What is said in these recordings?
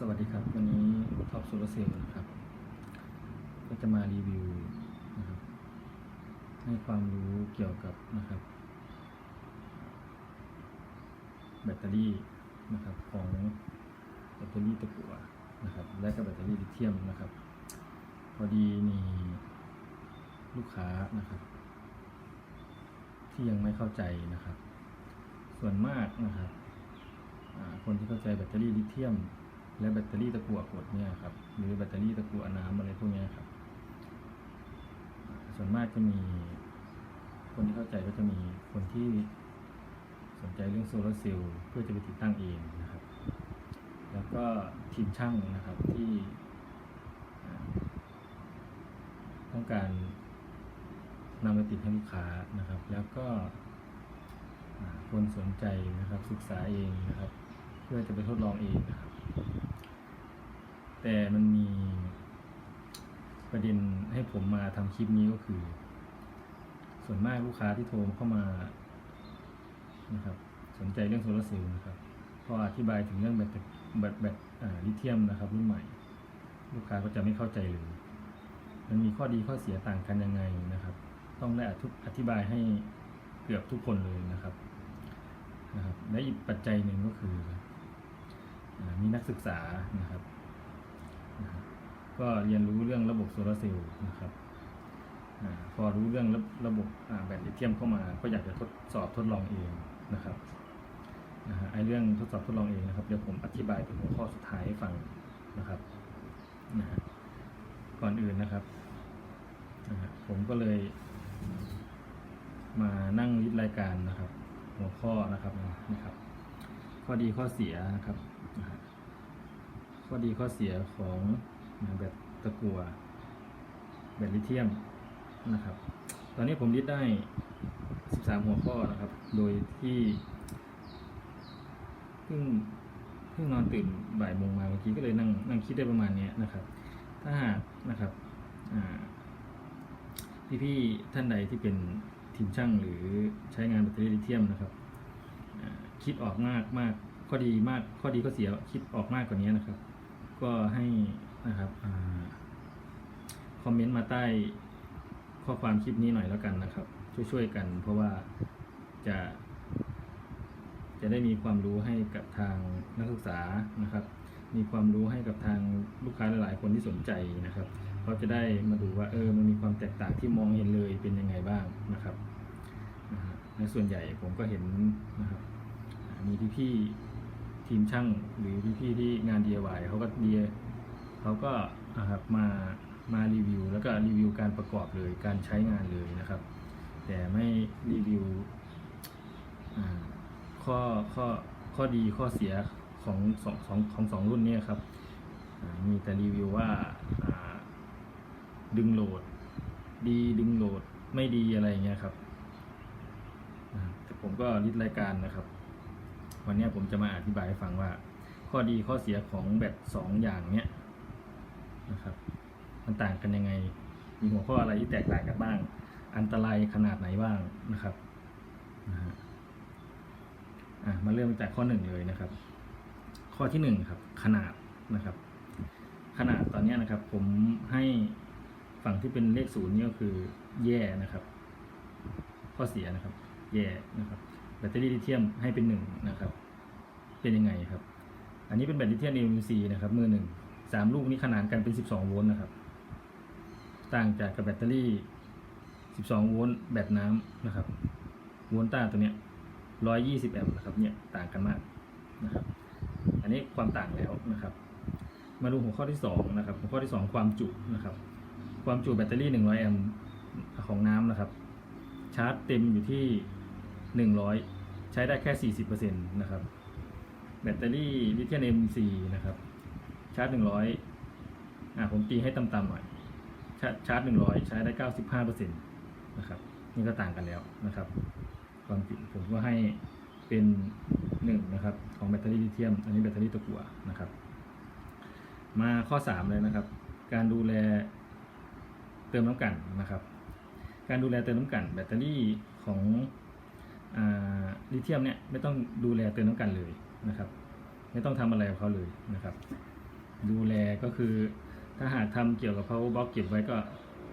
สวัสดีครับ วันนี้ท็อปโซลาเซลล์นะครับ ก็จะมารีวิวนะครับให้ความรู้เกี่ยวกับนะครับ แบตเตอรี่นะครับของแบตเตอรี่ตะกั่วนะครับและก็แบตเตอรี่ลิเธียมนะครับ พอดีมีลูกค้านะครับ ที่ยังไม่เข้าใจนะครับ ส่วนมากนะครับคนที่เข้าใจแบตเตอรี่ลิเธียม และแบตเตอรี่ตะกั่วกดเนี่ยครับหรือแบตเตอรี่ตะกั่วน้ำอะไรพวกนี้ครับ ส่วนมากจะมีคนที่เข้าใจก็จะมีคนที่สนใจเรื่องโซลาร์เซลล์เพื่อจะไปติดตั้งเองนะครับ แล้วก็ทีมช่างนะครับที่ต้องการนำไปติดให้ลูกค้านะครับ แล้วก็คนสนใจนะครับศึกษาเองนะครับ เพื่อจะไปทดลองเองนะครับ แต่มันมีประเด็นให้ผมมาทำคลิปนี้ก็คือ ส่วนมากลูกค้าที่โทรเข้ามานะครับสนใจเรื่องโซลาร์เซลล์นะครับพออธิบายถึงเรื่องแบตแบตแบตอ่าลิเธียมนะครับรุ่นใหม่ ลูกค้าก็จะไม่เข้าใจเลยมันมีข้อดีข้อเสียต่างกันยังไงนะครับ ต้องได้อธิบายให้เกือบทุกคนเลยนะครับนะครับและอีกปัจจัยหนึ่งก็คืออมีนักศึกษานะครับ ก็เรียนรู้เรื่องระบบโซลาร์เซลล์นะครับอพอรู้เรื่องระระบบแบตลิเธียมเข้ามา ก็อยากจะทดสอบทดลองเองนะครับไอเรื่องทดสอบทดลองเองนะครับเดี๋ยวผมอธิบายเป็นหัวข้อสุดท้ายให้ฟังนะครับนะก่อนอื่นนะครับนะผมก็เลย มานั่งลิสต์รายการนะครับ หัวข้อนะครับนี่ครับ ข้อดีข้อเสียนะครับ ข้อดีข้อเสียของ แบตตะกัวแบตลิเธียมนะครับ ตอนนี้ผมลิสต์ได้ 13 หัวข้อนะครับ โดยที่เพิ่งเพิ่งนอนตื่นบ่ายโมงมาเมื่อกี้ก็เลยนั่งนั่งคิดได้ประมาณนี้นะครับ ถ้าหากนะครับอ่พี่ๆท่านใดที่เป็นทีมช่างหรือใช้งานแบตเตอรี่ลิเธียมนะครับคิดออกมากมากข้อดีมากข้อดีข้อเสียคิดออกมากกว่านี้นะครับ ก็ให้ นะครับอคอมเมนต์มาใต้ข้อความคลิปนี้หน่อยแล้วกันนะครับ ช่วยๆกันเพราะว่าจะ จะได้มีความรู้ให้กับทางนักศึกษานะครับ มีความรู้ให้กับทางลูกค้าหลายๆคนที่สนใจนะครับเขาจะได้มาดูว่าเออมันมีความแตกต่างที่มองเห็นเลยเป็นยังไงบ้างนะครับนะฮะในส่วนใหญ่ผมก็เห็นนะครับมีพี่ๆทีมช่างหรือพี่ๆที่งาน DIY เขาก็ดี เขาก็นะครับมามารีวิว แล้วก็รีวิวการประกอบเลยการใช้งานเลยนะครับ แต่ไม่รีวิวข้อข้อข้อดีข้อเสียของสองของของสองรุ่นนี้ครับมีแต่รีวิวว่าดึงโหลด ดีดึงโหลดไม่ดีอะไรเงี้ยครับแต่ผมก็ริดรายการนะครับ วันนี้ผมจะมาอธิบายให้ฟังว่า ข้อดีข้อเสียของแบตสองอย่างเนี้ย นะครับ มันต่างกันยังไง มีหัวข้ออะไรที่แตกต่างกันบ้าง อันตรายขนาดไหนบ้างนะครับนะฮะอะมาเริ่มจากข้อหนึ่งเลยนะครับ ข้อที่หนึ่งครับ ขนาดนะครับ ขนาดตอนเนี้ยนะครับ ผมให้ฝั่งที่เป็นเลขศูนย์นี่ก็คือแย่นะครับ ข้อเสียนะครับ แย่นะครับ แบตเตอรี่ลิเธียมให้เป็นหนึ่งนะครับ เป็นยังไงครับ อันนี้เป็นแบตลิเธียม NMC นะครับมือหนึ่ง สามลูกนี้ขนานกันเป็น12โวลต์นะครับ ต่างจากกับแบตเตอรี่12โวลต์แบตน้ำนะครับ โวลต้าตัวเนี้ย120แอมป์นะครับเนี่ยต่างกันมากนะครับ อันนี้ความต่างแล้วนะครับ มาดูหัวข้อที่2นะครับหัวข้อที่2ความจุนะครับ ความจุแบตเตอรี่100แอมป์ของน้ำนะครับ ชาร์จเต็มอยู่ที่100ใช้ได้แค่40%นะครับ แบตเตอรี่ลิเธียม M4 นะครับ ชาร์จ100อ่าผมตีให้ต่ำๆหน่อยชาร์จชาร์จ100ใช้ได้95%นะครับ นี่ก็ต่างกันแล้วนะครับความจุผมก็ให้เป็น1นะครับของแบตเตอรี่ลิเธียม อันนี้แบตเตอรี่ตะกั่วนะครับ มาข้อ3เลยนะครับ การดูแลเติมน้ำกันนะครับ การดูแลเติมน้ำกันแบตเตอรี่ของลิเธียมเนี่ยไม่ต้องดูแลเติมน้ำกันเลยนะครับ ไม่ต้องทำอะไรกับเขาเลยนะครับ ดูแลก็คือ ถ้าหากทำเกี่ยวกับ power box เก็บไว้ก็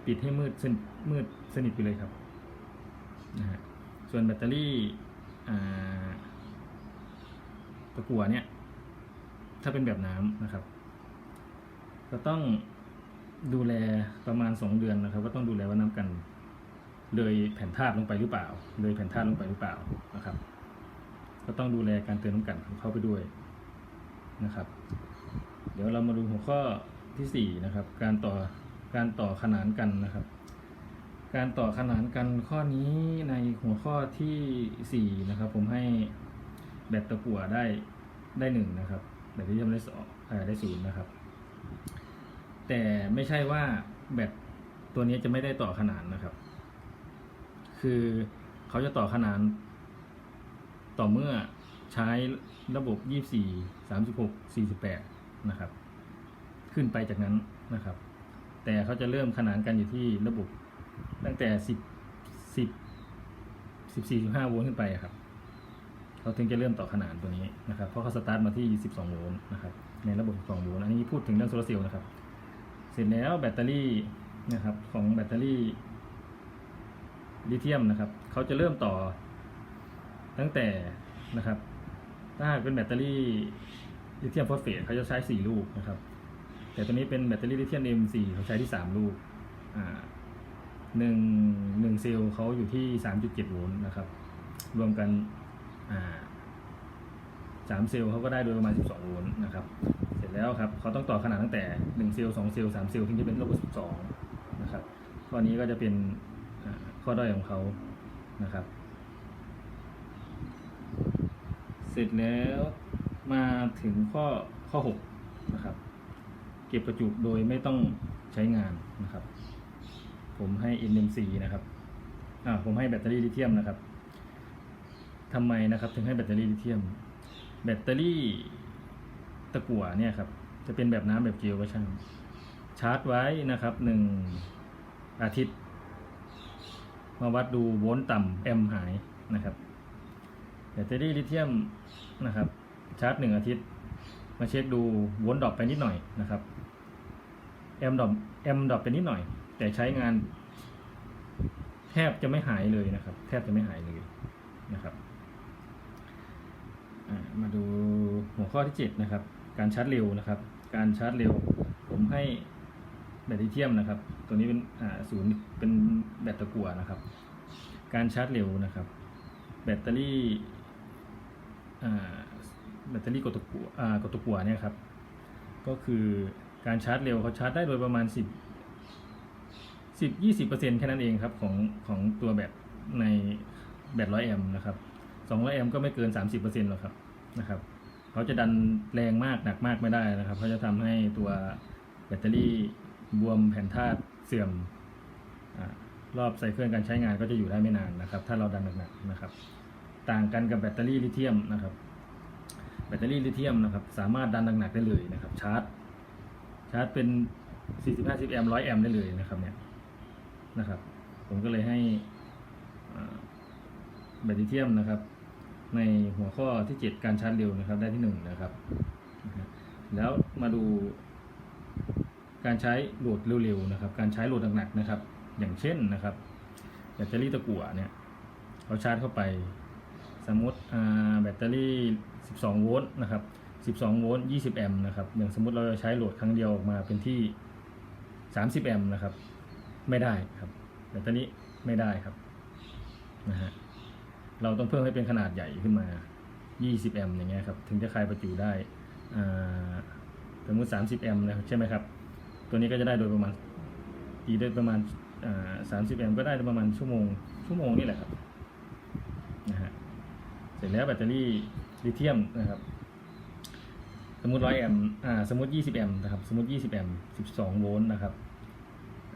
ปิดให้มืดสนิทมืดสนิทไปเลยครับนะฮะส่วนแบตเตอรี่ตะกั่วเนี่ยถ้าเป็นแบบน้ำนะครับ ก็ต้องดูแลประมาณสองเดือนนะครับ ก็ต้องดูแลว่าน้ำกัน เลยแผ่นธาตุลงไปหรือเปล่า เลยแผ่นธาตุลงไปหรือเปล่านะครับ ก็ต้องดูแลการเติมน้ำกันของเข้าไปด้วยนะครับ ดี๋ยวเรามาดูหัวข้อที่สี่นะครับ การต่อการต่อขนานกันนะครับ การต่อขนานกันข้อนี้ในหัวข้อที่สี่นะครับ ผมให้แบตตะกั่วได้ได้หนึ่งนะครับแบตที่ยมได้สองเอ่อได้ศูนย์นะครับ แต่ไม่ใช่ว่าแบตตัวนี้จะไม่ได้ต่อขนานนะครับ คือเขาจะต่อขนาน ต่อเมื่อใช้ระบบ 24 36 48 นะครับ ขึ้นไปจากนั้นนะครับ แต่เขาจะเริ่มขนานกันอยู่ที่ระบบตั้งแต่10 10 14 15โวลต์ขึ้นไปครับเขาถึงจะเริ่มต่อขนานตัวนี้นะครับ เพราะเขาสตาร์ทมาที่ 12 โวลต์นะครับในระบบ 12 โวลต์อันนี้พูดถึงเรื่องโซลาร์เซลล์นะครับ เสร็จแล้วแบตเตอรี่นะครับของแบตเตอรี่ลิเธียมนะครับเขาจะเริ่มต่อตั้งแต่นะครับ ถ้าหากเป็นแบตเตอรี่ ลิเธียมฟอสเฟตเขาจะใช้ 4 ลูกนะครับ แต่ตัวนี้เป็นแบตเตอรี่ลิเธียม M4 เขาใช้ที่ 3 ลูกอ่าหนึ่งหนึ่งเซลล์เขาอยู่ที่ 3.7 โวลต์นะครับ รวมกันอ่าสามเซลล์เขาก็ได้โดยประมาณ 12 โวลต์นะครับ เสร็จแล้วครับเขาต้องต่อขนาดตั้งแต่ 1 เซลล์2เซลล์3เซลล์ถึงจะเป็นระบบ12 นะครับ ข้อนี้ก็จะเป็นข้อด้อยของเขานะครับ เสร็จแล้ว มาถึงข้อข้อ6นะครับ เก็บประจุโดยไม่ต้องใช้งานนะครับ ผมให้ NMC นะครับอ่าผมให้แบตเตอรี่ลิเธียมนะครับทำไมนะครับถึงให้แบตเตอรี่ลิเธียม แบตเตอรี่ตะกั่วเนี่ยครับจะเป็นแบบน้ำแบบเจลก็ช่างชาร์จไว้นะครับหนึ่งอาทิตย์ มาวัดดูโวลต์ต่ำแอมหายนะครับแบตเตอรี่ลิเธียมนะครับ ชาร์จหนึ่งอาทิตย์ มาเช็คดูวลต์ดรอปไปนิดหน่อยนะครับแอมดรอปแอมดรอปไปนิดหน่อย แต่ใช้งาน แทบจะไม่หายเลยนะครับ แทบจะไม่หายเลยนะครับมาดูหัวข้อที่ 7 นะครับ การชาร์จเร็วนะครับ การชาร์จเร็ว ผมให้แบตเธียมนะครับ ตัวนี้เป็นศูนย์เป็นแบตตะกั่วนะครับ การชาร์จเร็วนะครับ แบตเตอรี่อ่า แบตเตอรี่กดตะกั่วกดตะกั่วเนี่ยครับ ก็คือการชาร์จเร็วเขาชาร์จได้โดยประมาณ 10 10 20เปอร์เซ็นแค่นั้นเองครับของของตัวแบตในแบตร้อยแอมป์นะครับ200แอมป์ก็ไม่เกิน 30เปอร์เซ็นหรอกครับนะครับเขาจะดันแรงมากหนักมากไม่ได้นะครับเขาจะทำให้ตัวแบตเตอรี่บวมแผ่นธาตุเสื่อมอรอบไซเคิลการใช้งานก็จะอยู่ได้ไม่นานนะครับ ถ้าเราดันหนักๆนะครับ ต่างกันกับแบตเตอรี่ลิเธียมนะครับ แบตเตอรี่ลิเธียมนะครับ สามารถดันหนักๆได้เลยนะครับ ชาร์จ ชาร์จเป็น 40 50แอมป์100แอมป์ได้เลยนะครับเนี่ยนะครับ ผมก็เลยให้แบตลิเธียมนะครับ ในหัวข้อที่ 7 การชาร์จเร็วนะครับ ได้ที่ 1 นะครับ แล้วมาดูการใช้โหลดเร็วๆนะครับ การใช้โหลดหนักๆนะครับ อย่างเช่นนะครับแบตเตอรี่ตะกั่วเนี่ยเราชาร์จเข้าไป สมมติแบตเตอรี่ 12 โวลต์นะครับ 12 โวลต์ 20 แอมป์นะครับ อย่างสมมติเราจะใช้โหลดครั้งเดียวออกมาเป็นที่ 30 แอมป์นะครับ ไม่ได้ครับ แบตเตอรี่ไม่ได้ครับนะฮะ เราต้องเพิ่มให้เป็นขนาดใหญ่ขึ้นมา 20 แอมป์อย่างเงี้ยครับ ถึงจะคลายประจุได้อ่าสมมติ 30 แอมป์นะครับใช่ไหมครับ ตัวนี้ก็จะได้โดยประมาณตีได้ประมาณ30 แอมป์ก็ได้ประมาณชั่วโมงชั่วโมงนี่แหละครับ สร็จแล้วแบตเตอรี่ลิเธียมนะครับ สมมติ100แอมป์อ่าสมมติ20แอมป์นะครับสมมติ20แอมป์12โวลต์นะครับ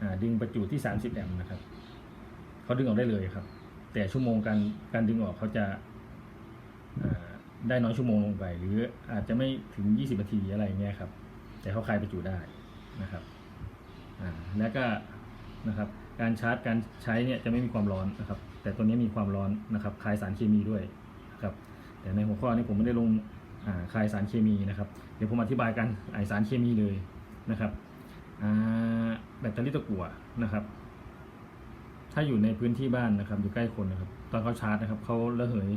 อ่าดึงประจุที่30แอมป์นะครับเขาดึงออกได้เลยครับ แต่ชั่วโมงการการดึงออกเขาจะอ่าได้น้อยชั่วโมงลงไป หรืออาจจะไม่ถึง 20นาทีอะไรเงี้ยครับ แต่เขาคลายประจุได้นะครับอ่าแล้วก็นะครับการชาร์จการใช้เนี่ยจะไม่มีความร้อนนะครับ แต่ตัวนี้มีความร้อนนะครับคลายสารเคมีด้วย ครับแต่ในหัวข้อนี้ผมไม่ได้ลงอ่ายสารเคมีนะครับ เดี๋ยวผมอธิบายกันไอสารเคมีเลยนะครับแบตเตอรี่ตะกั่วนะครับ ถ้าอยู่ในพื้นที่บ้านนะครับ อยู่ใกล้คนนะครับ ตอนเขาชาร์จนะครับเขาระเหย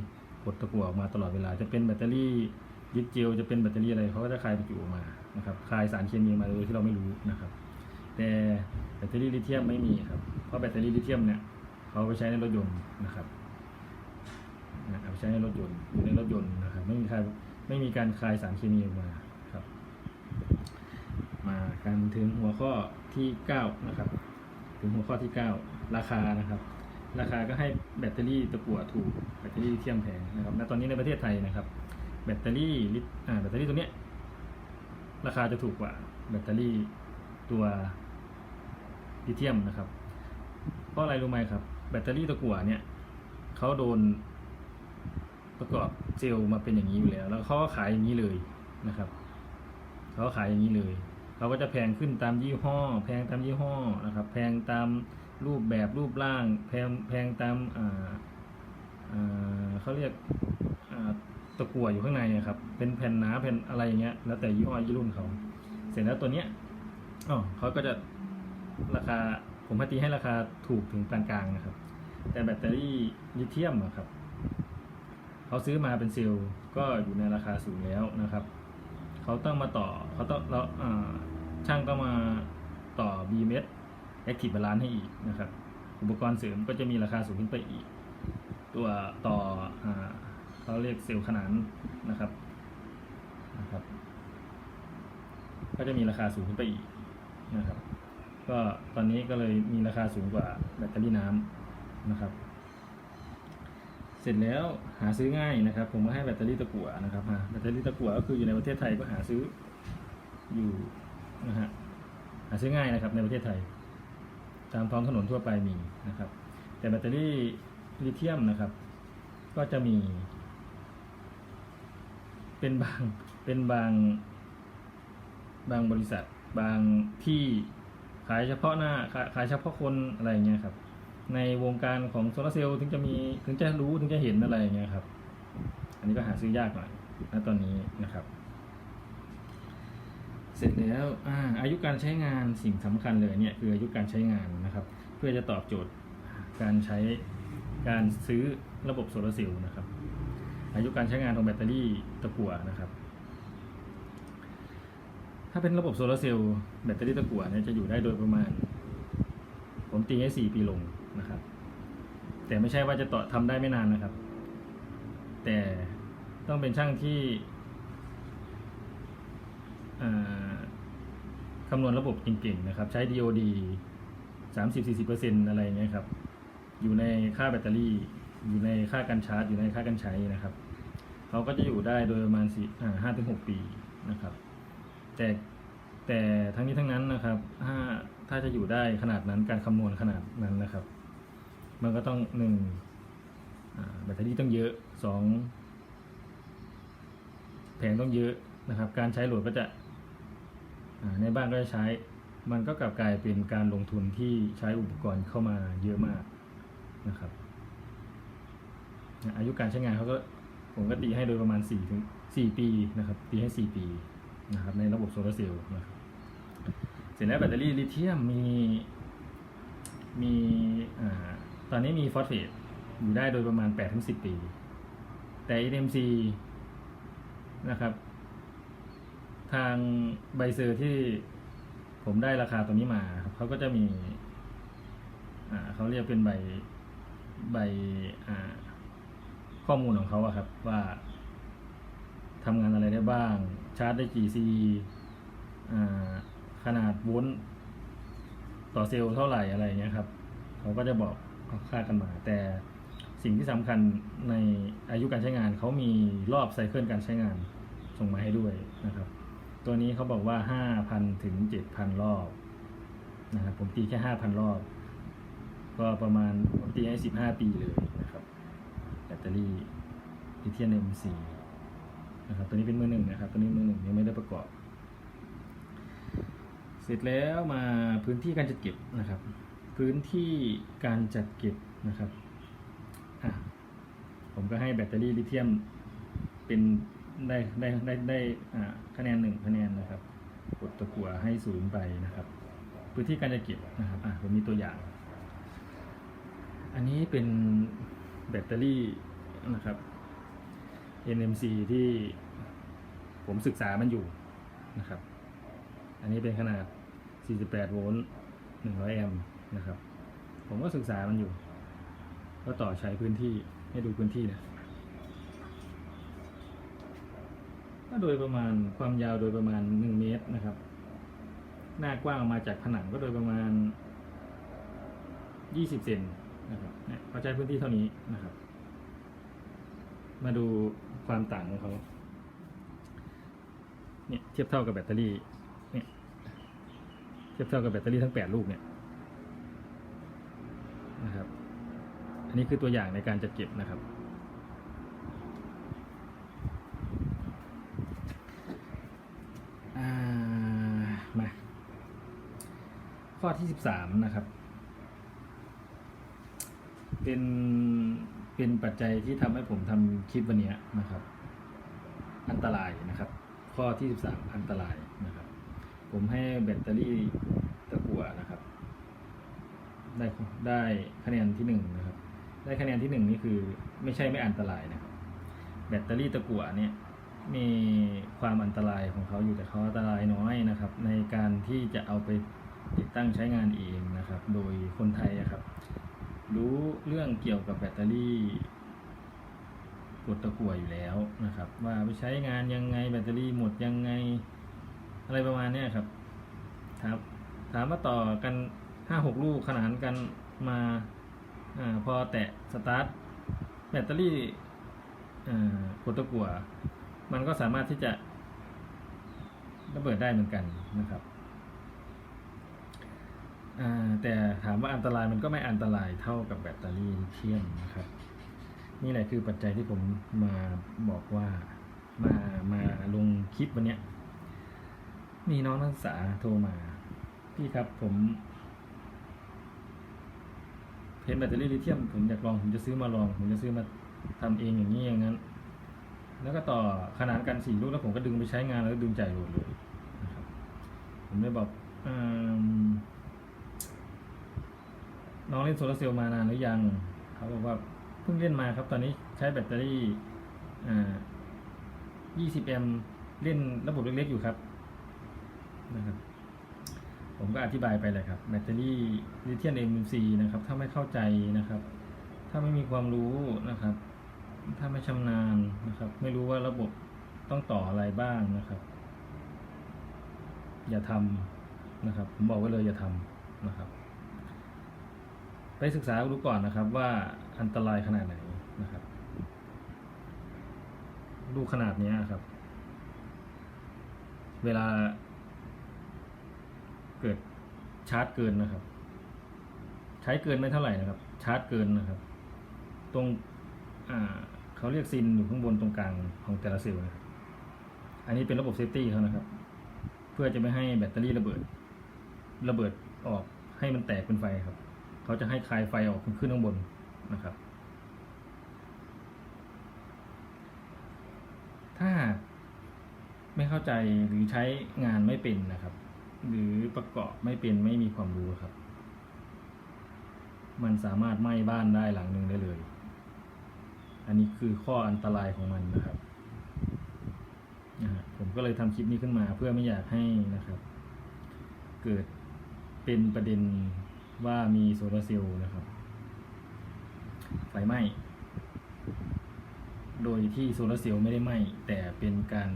กดตะกั่วออกมาตลอดเวลา จะเป็นแบตเตอรี่ลิเจลจะเป็นแบตเตอรี่อะไรเขาก็จะคลายประจุออกมานะครับคลายสารเคมีมาโดยที่เราไม่รู้นะครับ แต่แบตเตอรี่ลิเธียมไม่มีครับเพราะแบตเตอรี่ลิเธียมเนี่ยเขาไปใช้ในรถยนต์นะครับ นะเอาไปใช้ในรถยนต์อยู่ในรถยนต์นะครับไม่มีใครไม่มีการคลายสารเคมีออกมาครับ มากันถึงหัวข้อที่9นะครับ ถึงหัวข้อที่ 9 ราคานะครับ ราคาก็ให้แบตเตอรี่ตะกั่วถูกแบตเตอรี่เธียมแพงนะครับณตอนนี้ในประเทศไทยนะครับ แบตเตอรี่ลิอ่าแบตเตอรี่ตัวเนี้ยราคาจะถูกกว่าแบตเตอรี่ตัวลิเธียมนะครับ เพราะอะไรรู้ไหมครับ แบตเตอรี่ตะกั่วเนี่ยเขาโดน ประกอบเซลมาเป็นอย่างนี้อยู่แล้ว แล้วเขาก็ขายอย่างนี้เลยนะครับเขาก็ขายอย่างนี้เลยเขาก็จะแพงขึ้นตามยี่ห้อ แพงตามยี่ห้อนะครับ แพงตามรูปแบบรูปร่าง แพงแพงตามอ่าอ่าเขาเรียกอ่าตะกั่วอยู่ข้างในอะครับ เป็นแผ่นหนาแผ่นอะไรอย่างเงี้ย แล้วแต่ยี่ห้อยี่รุ่นเขา เสร็จแล้วตัวเนี้ยอ๋อเขาก็จะราคาผมให้ตีให้ราคาถูกถึงปานกลางนะครับ แต่แบตเตอรี่ลิเธียมอะครับ เขาซื้อมาเป็นเซลล์ก็อยู่ในราคาสูงแล้วนะครับ เขาต้องมาต่อเขาต้องเราอ่าช่างก็มาต่อ BMS Active Balance ให้อีกนะครับ อุปกรณ์เสริมก็จะมีราคาสูงขึ้นไปอีก ตัวต่ออเขาเรียกเซลล์ขนานนะครับนะครับ ก็จะมีราคาสูงขึ้นไปอีกนะครับ ก็ตอนนี้ก็เลยมีราคาสูงกว่าแบตเตอรี่น้ำนะครับ เสร็จแล้วหาซื้อง่ายนะครับ ผมก็ให้แบตเตอรี่ตะกั่วนะครับฮะแบตเตอรี่ตะกั่วก็คืออยู่ในประเทศไทยก็หาซื้ออยู่นะฮะหาซื้อง่ายนะครับในประเทศไทย ตามท้องถนนทั่วไปมีนะครับ แต่แบตเตอรี่ลิเธียมนะครับ ก็จะมี เป็นบางเป็นบางบางบริษัท บางที่ขายเฉพาะหน้าขายขายเฉพาะคนอะไรเงี้ยครับ ในวงการของโซลาร์เซลล์ถึงจะมีถึงจะรู้ถึงจะเห็นอะไรอย่างเงี้ยครับ อันนี้ก็หาซื้อยากหน่อยณตอนนี้นะครับ เสร็จแล้วอาอายุการใช้งานสิ่งสำคัญเลยเนี่ยคืออายุการใช้งานนะครับ เพื่อจะตอบโจทย์การใช้การซื้อระบบโซลาร์เซลล์นะครับ อายุการใช้งานของแบตเตอรี่ตะกั่วนะครับ ถ้าเป็นระบบโซลาร์เซลล์แบตเตอรี่ตะกั่วเนี่ยจะอยู่ได้โดยประมาณ ผมตีให้สี่ปีลง นะครับ แต่ไม่ใช่ว่าจะต่อทำได้ไม่นานนะครับ แต่ต้องเป็นช่างที่คำนวณระบบเก่งๆนะครับ ใช้ DOD 30-40%อะไรอย่างเงี้ยครับ อยู่ในค่าแบตเตอรี่ อยู่ในค่าการชาร์จ อยู่ในค่าการใช้นะครับ เขาก็จะอยู่ได้โดยประมาณสี่ห้าถึงหกปีนะครับ แต่แต่ทั้งนี้ทั้งนั้นนะครับถ้าถ้าจะอยู่ได้ขนาดนั้นการคำนวณขนาดนั้นนะครับ มันก็ต้องหนึ่งแบตเตอรี่ต้องเยอะสองแผงต้องเยอะนะครับ การใช้โหลดก็จะในบ้านก็จะใช้ มันก็กลับกลายเป็นการลงทุนที่ใช้อุปกรณ์เข้ามาเยอะมากนะครับอายุการใช้งานเขาก็ผมก็ตีให้โดยประมาณ4ถึง4ปีนะครับตีให้ 4 ปีนะครับในระบบโซลาร์เซลล์นะครับเสร็จแล้วแบตเตอรี่ลิเธียมมีมีอ่า ตอนนี้มีฟอสเฟตอยู่ได้โดยประมาณ8ถึง10 ปี แต่ NMC นะครับ ทางใบเซอร์ที่ผมได้ราคาตัวนี้มาครับเขาก็จะมีเขาเรียกเป็นใบใบอ่ข้อมูลของเขาอะครับว่าทำงานอะไรได้บ้าง ชาร์จได้กี่ซีขนาดวลต์ต่อเซลล์เท่าไหร่อะไรอย่างเงี้ยครับ เขาก็จะบอก ค่ากันมา แต่สิ่งที่สำคัญในอายุการใช้งานเขามีรอบไซเคิลการใช้งานส่งมาให้ด้วยนะครับ ตัวนี้เขาบอกว่า 5,000 ถึง 7,000 รอบนะครับผมตีแค่ 5,000 รอบ ก็ประมาณผมตีให้ 15 ปีเลยนะครับแบตเตอรี่ลิเธียม MC นะครับตัวนี้เป็นมือหนึ่งนะครับตัวนี้มือหนึ่งยังไม่ได้ประกอบ เสร็จแล้วมาพื้นที่การจัดเก็บนะครับ พื้นที่การจัดเก็บนะครับผมก็ให้แบตเตอรี่ลิเธียมเป็นได้ได้ได้ได้คะแนนหนึ่งคะแนนนะครับกดตะกั่วให้ศูนย์ไปนะครับ พื้นที่การจะเก็บนะครับอะผมมีตัวอย่าง อันนี้เป็นแบตเตอรี่นะครับ NMC ที่ผมศึกษามันอยู่นะครับ อันนี้เป็นขนาด 48 โวลต์ 100 แอมป์ นะครับ ผมก็ศึกษามันอยู่ ก็ต่อใช้พื้นที่ให้ดูพื้นที่นะก็โดยประมาณความยาวโดยประมาณ 1 เมตรนะครับ หน้ากว้างออกมาจากผนังก็โดยประมาณ 20 เซนนะครับเนี่ยเขาใช้พื้นที่เท่านี้นะครับ มาดูความต่างของเขาเนี่ยเทียบเท่ากับแบตเตอรี่เนี่ยเทียบเท่ากับแบตเตอรี่ทั้ง 8 ลูกเนี่ย นะครับ อันนี้คือตัวอย่างในการจัดเก็บนะครับามา ข้อที่สิบสามนะครับ เป็นเป็นปัจจัยที่ทำให้ผมทำคลิปวันนี้นะครับ อันตรายนะครับ ข้อที่สิบสามอันตรายนะครับ ผมให้แบตเตอรี่ตะกั่วนะครับ ได้ได้คะแนนที่หนึ่งนะครับ ได้คะแนนที่หนึ่งนี่คือไม่ใช่ไม่อันตรายนะครับ แบตเตอรี่ตะกั่วเนี่ยมีความอันตรายของเขาอยู่แต่เขาอันตรายน้อยนะครับ ในการที่จะเอาไปติดตั้งใช้งานเองนะครับ โดยคนไทยครับ รู้เรื่องเกี่ยวกับแบตเตอรี่กดตะกั่วอยู่แล้วนะครับ ว่าไปใช้งานยังไงแบตเตอรี่หมดยังไง อะไรประมาณนี้ครับครับ ถามว่าต่อกัน ห้าหกลูกขนานกันมาอาพอแตะสตาร์ทแบตเตอรี่อ่ากดตะกั่วมันก็สามารถที่จะระเบิดได้เหมือนกันนะครับแต่ถามว่าอันตรายมันก็ไม่อันตรายเท่ากับแบตเตอรี่ลิเธียมนะครับ นี่แหละคือปัจจัยที่ผมมาบอกว่ามามาลงคลิปวันนี้มีน้องนักศึกษาโทรมา พี่ครับผม ห็นแบตเตอรี่ลิเธียมผมอยากลองผมจะซื้อมาลอง ผมจะซื้อมาทำเองอย่างนี้อย่างนั้น แล้วก็ต่อขนานกันสี่ลูกแล้วผมก็ดึงไปใช้งานแล้วก็ดึงจ่ายโหลดเลยนะครับผมเลยบอกอน้องเล่นโซลาเซลล์มานานหรือยังเขาบอกว่าเพิ่งเล่นมาครับ ตอนนี้ใช้แบตเตอรี่20 แอมป์เล่นระบบเล็กๆอยู่ครับนะครับ ผมก็อธิบายไปเลยครับแบตเตอรี่ลิเธียม MMC นะครับถ้าไม่เข้าใจนะครับ ถ้าไม่มีความรู้นะครับ ถ้าไม่ชำนาญนะครับ ไม่รู้ว่าระบบต้องต่ออะไรบ้างนะครับ อย่าทำนะครับ ผมบอกไว้เลยอย่าทำนะครับ ไปศึกษาดูก่อนนะครับว่าอันตรายขนาดไหนนะครับดูขนาดนี้ครับ เวลา เกิดชาร์จเกินนะครับ ใช้เกินไม่เท่าไหร่นะครับ ชาร์จเกินนะครับ ตรงเขาเรียกซินอยู่ข้างบนตรงกลางของแต่ละเซลล์นะครับอันนี้เป็นระบบเซฟตี้เขานะครับ เพื่อจะไม่ให้แบตเตอรี่ระเบิด ระเบิดออกให้มันแตกเป็นไฟครับ เขาจะให้คลายไฟออกขึ้นข้างบนนะครับ ถ้าไม่เข้าใจหรือใช้งานไม่เป็นนะครับ หรือประกอบไม่เป็นไม่มีความรู้ครับ มันสามารถไหม้บ้านได้หลังหนึ่งได้เลย อันนี้คือข้ออันตรายของมันนะครับนะฮะผมก็เลยทำคลิปนี้ขึ้นมาเพื่อไม่อยากให้นะครับ เกิดเป็นประเด็นว่ามีโซลาร์เซลล์นะครับ ไฟไหม้ โดยที่โซลาร์เซลล์ไม่ได้ไหม้แต่เป็นการ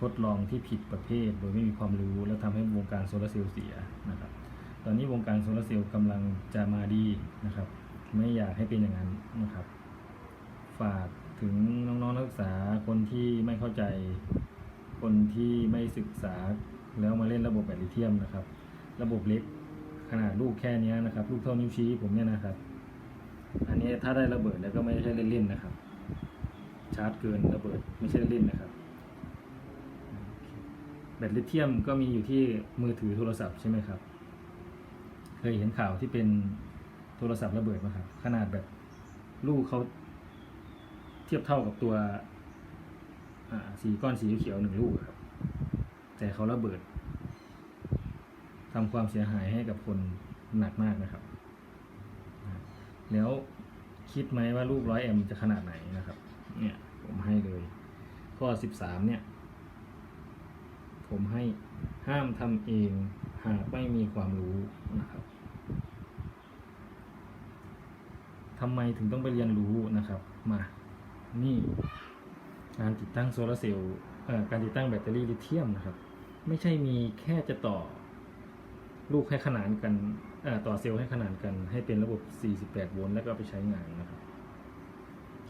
ทดลองที่ผิดประเภท โดยไม่มีความรู้ แล้วทำให้วงการโซลาร์เซลล์เสียนะครับ ตอนนี้วงการโซลาร์เซลล์กำลังจะมาดีนะครับ ไม่อยากให้เป็นอย่างนั้นนะครับ ฝากถึงน้องๆนักศึกษาคนที่ไม่เข้าใจ คนที่ไม่ศึกษาแล้วมาเล่นระบบแบตลิเทียมนะครับ ระบบเล็กขนาดลูกแค่นี้นะครับ ลูกเท่านิ้วชี้ผมเนี่ยนะครับ อันนี้ถ้าได้ระเบิดแล้วก็ไม่ใช่เล่นๆนะครับ ชาร์จเกินระเบิดไม่ใช่เล่นนะครับ แบตลิเทียมก็มีอยู่ที่มือถือโทรศัพท์ใช่ไหมครับ เคยเห็นข่าวที่เป็นโทรศัพท์ระเบิดไหมครับ ขนาดแบบลูกเขาเทียบเท่ากับตัวสีก้อนสีเขียวหนึ่งลูกครับ แต่เขาระเบิดทำความเสียหายให้กับคนหนักมากนะครับ แล้วคิดไหมว่าลูกร้อยแอมจะขนาดไหนนะครับ เนี่ยผมให้เลย ข้อสิบสามเนี่ย ผมให้ห้ามทำเองหากไม่มีความรู้นะครับทำไมถึงต้องไปเรียนรู้นะครับมานี่การติดตั้งโซลาร์เซลล์การติดตั้งแบตเตอรี่ลิเธียมนะครับ ไม่ใช่มีแค่จะต่อลูกให้ขนานกันต่อเซลล์ให้ขนานกันให้เป็นระบบ 48 โวลต์แล้วก็ไปใช้งานนะครับ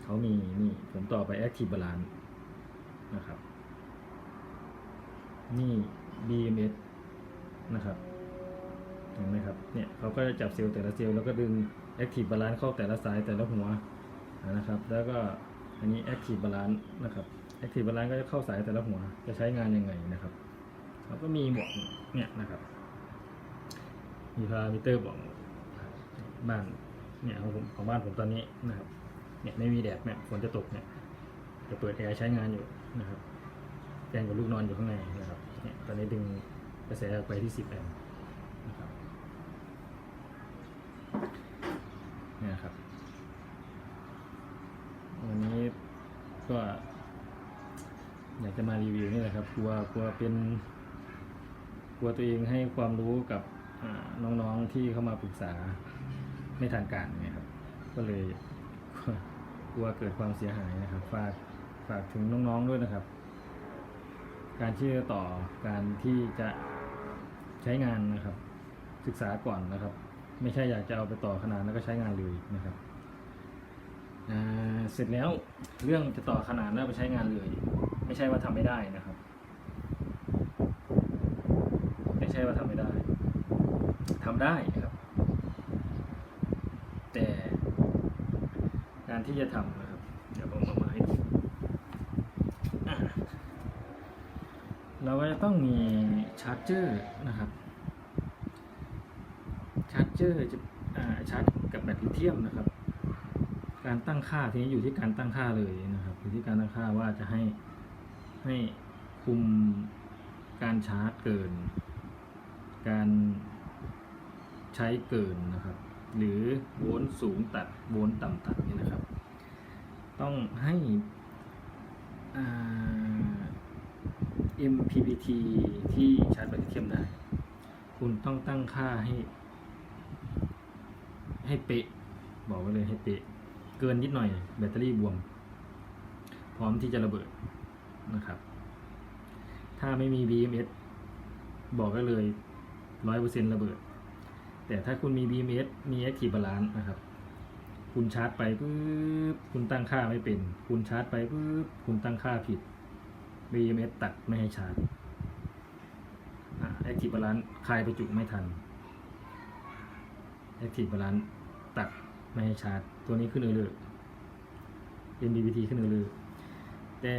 เขามีนี่ผมต่อไป Active Balance นะครับ นี่ BMS นะครับเห็นไหมครับเนี่ยเขาก็จะจับเซลล์แต่ละเซลล์แล้วก็ดึง Active Balance เข้าแต่ละสายแต่ละหัวนะครับ แล้วก็อันนี้ Active Balance นะครับ Active Balance ก็จะเข้าสายแต่ละหัวจะใช้งานยังไงนะครับแล้วก็มีบอกเนี่ยนะครับ มีพารามิเตอร์บอกบ้านเนี่ยของผมของบ้านผมตอนนี้นะครับเนี่ยไม่มีแดดเนี่ยฝนจะตกเนี่ยจะเปิดแอร์ใช้งานอยู่นะครับแฟนกับลูกนอนอยู่ข้างในนะครับ เนี่ยตอนนี้ดึงกระแสออกไปที่ 10 แอมป์นะครับเนี่ยครับ วันนี้ก็ อยากจะมารีวิวนี่แหละครับกลัวกลัวเป็นกลัวตัวเองให้ความรู้กับน้องๆที่เข้ามาปรึกษาไม่ทันการไงครับ ก็เลยกลัวเกิดความเสียหายนะครับ ฝากฝากถึงน้องๆด้วยนะครับ การที่จะต่อการที่จะใช้งานนะครับ ศึกษาก่อนนะครับ ไม่ใช่อยากจะเอาไปต่อขนาดแล้วก็ใช้งานเลยนะครับเสร็จแล้วเรื่องจะต่อขนาดแล้วไปใช้งานเลย ไม่ใช่ว่าทำไม่ได้นะครับ ไม่ใช่ว่าทำไม่ได้ทำได้ครับ แต่การที่จะทำนะครับ เดี๋ยวผมเอามาให้ดูอะ เราก็จะต้องมีชาร์จเจอร์นะครับชาร์จเจอร์จะชาร์จกับแบตลิเธียมนะครับ การตั้งค่าทีนี้อยู่ที่การตั้งค่าเลยนะครับอยู่ที่การตั้งค่าว่าจะให้ให้คุมการชาร์จเกิน การใช้เกินนะครับ หรือโวลต์สูงตัดโวลต์ต่ำตัดนี่นะครับ ต้องให้อ่า MPPT ที่ชาร์จแบตลิเธียมได้ คุณต้องตั้งค่าให้ ให้เป๊ะ บอกไว้เลยให้เป๊ะ เกินนิดหน่อยแบตเตอรี่บวม พร้อมที่จะระเบิดนะครับ ถ้าไม่มี BMS บอกได้เลยร้อยเปอร์เซ็นระเบิด แต่ถ้าคุณมี BMS มี Active Balance นะครับ คุณชาร์จไปปุ๊บคุณตั้งค่าไม่เป็น คุณชาร์จไปปุ๊บคุณตั้งค่าผิด BMS ตัดไม่ให้ชาร์จแอ่า Active Balance คลายประจุไม่ทัน Active Balance ตัดไม่ให้ชาร์จ ตัวนี้ขึ้นเออร์ MPPT ขึ้นเออร์แต่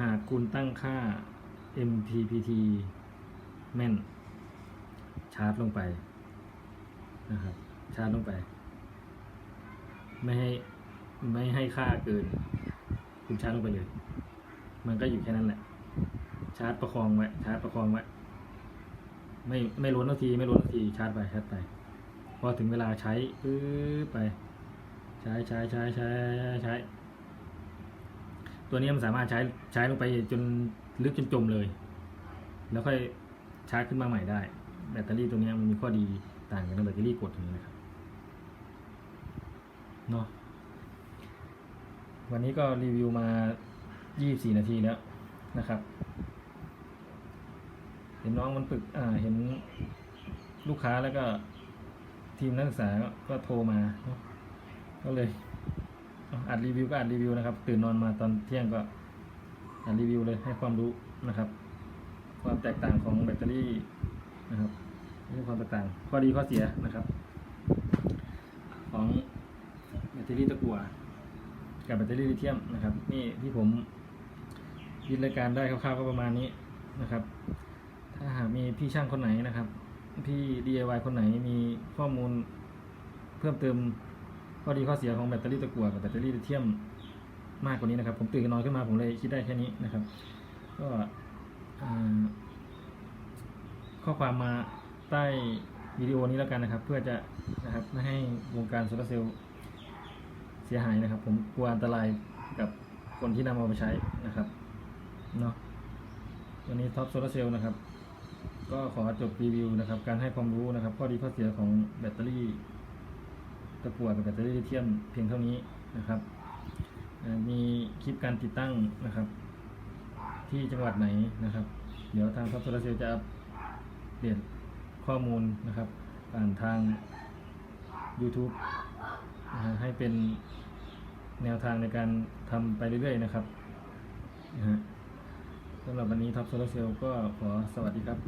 หากคุณตั้งค่า MPPT แม่น ชาร์จลงไปนะครับชาร์จลงไป ไม่ให้ไม่ให้ค่าเกิน คุณชาร์จลงไปเลย มันก็อยู่แค่นั้นแหละ ชาร์จประคองไว้ ชาร์จประคองไว้ ไม่ไม่ล้นทันที ไม่ล้นทันที ชาร์จไปชาร์จไป พอถึงเวลาใช้ปึ๊บไป ใช้ใช้ใช้ใช้ใช้ ตัวนี้มันสามารถใช้ใช้ลงไปจนลึกจนจมเลย แล้วค่อยชาร์จขึ้นมาใหม่ได้ แบตเตอรี่ตัวนี้มันมีข้อดีต่างกันกับแบตเตอรี่กดอย่างนี้นะครับเนาะวันนี้ก็รีวิวมา 24นาทีแล้วนะครับ เห็นน้องมันปรึกอ่าเห็นลูกค้าแล้วก็ทีมนักศึกษาก็โทรมา ก็เลยอาอัดรีวิวก็อัดรีวิวนะครับ ตื่นนอนมาตอนเที่ยงก็อัดรีวิวเลยให้ความรู้นะครับ ความแตกต่างของแบตเตอรี่นะครับนี่ความแตกต่างข้อดีข้อเสียนะครับ ของแบตเตอรี่ตะกั่วกับแบตเตอรี่ลิเธียมนะครับ นี่ที่ผม ยินรายการได้คร่าวๆก็ประมาณนี้นะครับ ถ้าหากมีพี่ช่างคนไหนนะครับ พี่ DIY คนไหนมีข้อมูลเพิ่มเติมข้อดีข้อเสียของแบตเตอรี่ตะกั่วกับแบตเตอรี่ลิเธียมมากกว่านี้นะครับ ผมตื่นนอนขึ้นมาผมเลยคิดได้แค่นี้นะครับ ก็ข้อความมาใต้วิดีโอนี้แล้วกันนะครับ เพื่อจะนะครับไม่ให้วงการโซลาร์เซลล์เสียหายนะครับ ผมกลัวอันตรายกับคนที่นำเอาไปใช้นะครับ เนาะวันนี้ท็อปโซลาร์เซลล์นะครับ ก็ขอจบรีวิวนะครับ การให้ความรู้นะครับ ข้อดีข้อเสียของแบตเตอรี่ตะกั่วกับแบตเตอรี่ลิเธียมเพียงเท่านี้นะครับมีคลิปการติดตั้งนะครับ ที่จังหวัดไหนนะครับ เดี๋ยวทางท็อปโซลาร์เซลล์จะอัปเดตข้อมูลนะครับผ่านทาง YouTube ให้เป็นแนวทางในการทำไปเรื่อยๆนะครับนะฮะ สำหรับวันนี้ท็อปโซลาร์เซลล์ก็ขอสวัสดีครับ